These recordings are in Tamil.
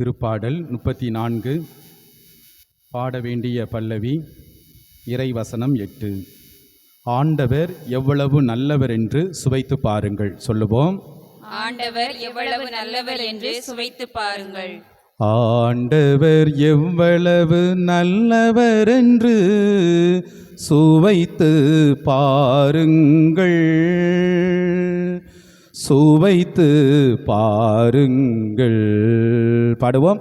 திருப்பாடல் முப்பத்தி நான்கு. பாட வேண்டிய பல்லவி இறைவசனம் எட்டு. ஆண்டவர் எவ்வளவு நல்லவர் என்று சுவைத்து பாருங்கள். சொல்லுவோம். ஆண்டவர் எவ்வளவு நல்லவர் என்று சுவைத்து பாருங்கள். ஆண்டவர் எவ்வளவு நல்லவர் என்று சுவைத்து பாருங்கள். சுவைத்து பாருங்கள். பாடுவோம்.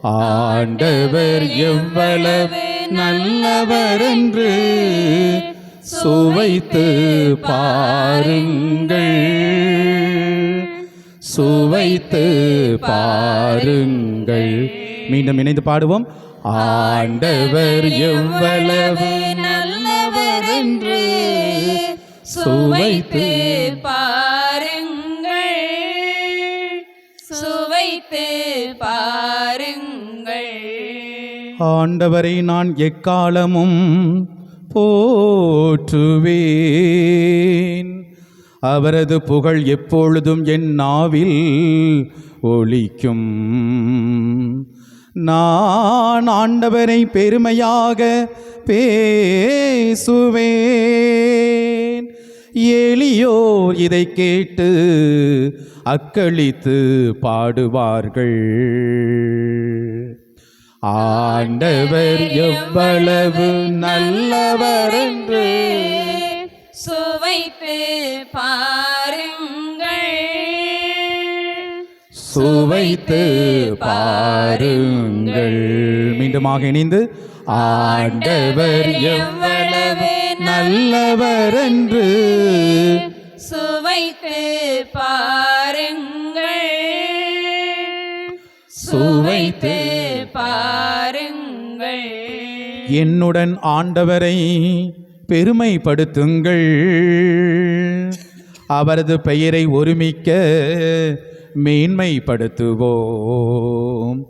ஆண்டவர் எவ்வளவு நல்லவர் என்று சுவைத்து பாருங்கள். சுவைத்து பாருங்கள். மீண்டும் இணைந்து பாடுவோம். ஆண்டவர் எவ்வளவு நல்லவர் என்று சுவைத்து பாருங்கள் சுவைத்து பாருங்கள். ஆண்டவரை நான் எக்காலமும் போற்றுவேன். அவரது புகழ் எப்பொழுதும் என் நாவில் ஒழிக்கும் நான் ஆண்டவரை பெருமையாக பேசுவேன். எளியோர் இதை கேட்டு அக்களித்து பாடுவார்கள். ஆண்டவர் எவ்வளவு நல்லவர் என்று சுவைத்து பாருங்கள். சுவைத்து பாருங்கள். மீண்டுமாக இணைந்து ஆண்டவர் எவ்வளவு நல்லவர் என்று சுவைத்து பாருங்கள். சுவைத்து பாருங்கள். என்னுடன் ஆண்டவரை பெருமைப்படுத்துங்கள். அவரது பெயரை ஒருமிக்க மேன்மைப்படுத்துவோம்.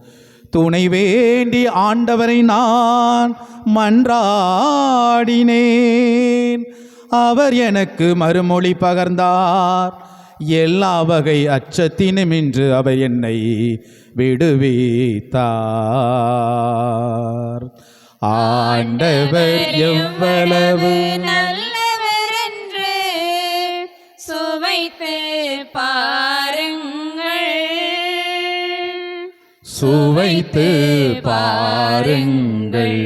துணை வேண்டி ஆண்டவரை நான் மன்றாடினேன். அவர் எனக்கு மறுமொழி பகர்ந்தார். எல்லா வகை அச்சத்தினுமின்று அவர் என்னை விடுவித்தார். ஆண்டவர் எவ்வளவு நல்லவர் என்று சுவைத்து பாருங்கள் சுவைத்து பாருங்கள்.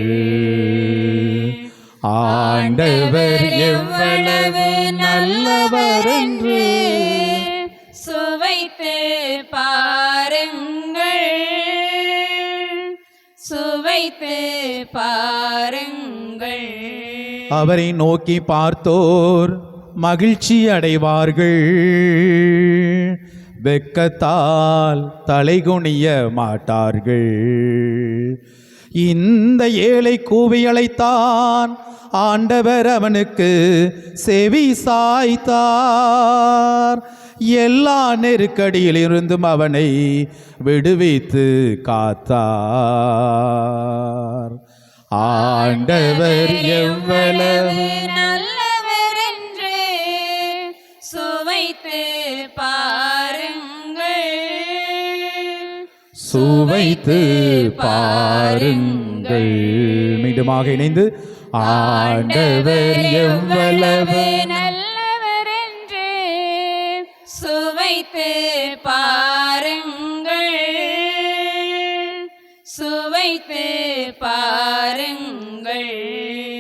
ஆண்டவர் எவ்வளவு நல்லவர் என்று சுவைத்து பாருங்கள். சுவைத்து பாருங்கள். அவரை நோக்கி பார்த்தோர் மகிழ்ச்சி அடைவார்கள். வெக்கத்தால் தலைகுனிய மாட்டார்கள். இந்த ஏழை கூவி அழைத்தான் ஆண்டவர் அவனுக்கு செவி சாய்த்தார். எல்லா நெருக்கடியிலிருந்தும் அவனை விடுவித்து காத்தார். ஆண்டவர் எவ்வளவு சுவைத்து பாருங்கள். மீண்டுமாக இணைந்து ஆண்டவர் எவ்வளவு நல்லவர் என்று சுவைத்து பாருங்கள். சுவைத்து பாருங்கள்.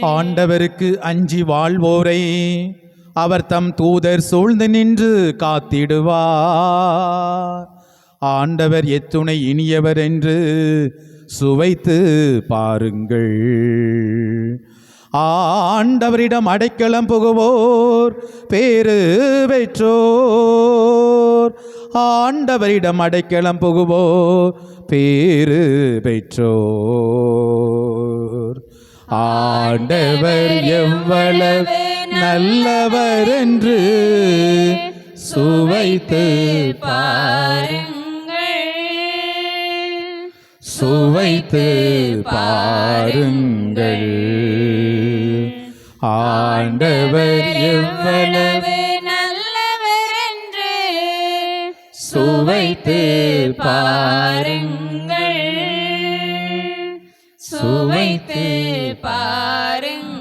ஆண்டவருக்கு அஞ்சி வாழ்வோரை. அவர் தம் தூதர் சூழ்ந்து நின்று காத்திடுவார். ஆண்டவர் எத்துணை இனியவர் என்று சுவைத்து பாருங்கள். ஆண்டவரிடம் அடைக்கலம் புகுவோர் பேரு பெற்றோர். ஆண்டவரிடம் அடைக்கலம் புகுவோர் பேரு பெற்றோர். ஆண்டவர் எவ்வளவு நல்லவர் என்று சுவைத்து பாருங்கள். சுவைத்து பாருங்கள். ஆண்டவர் எவ்வளவு நல்லவர் என்று சுவைத்து பாருங்கள். சுவைத்து பாருங்கள்.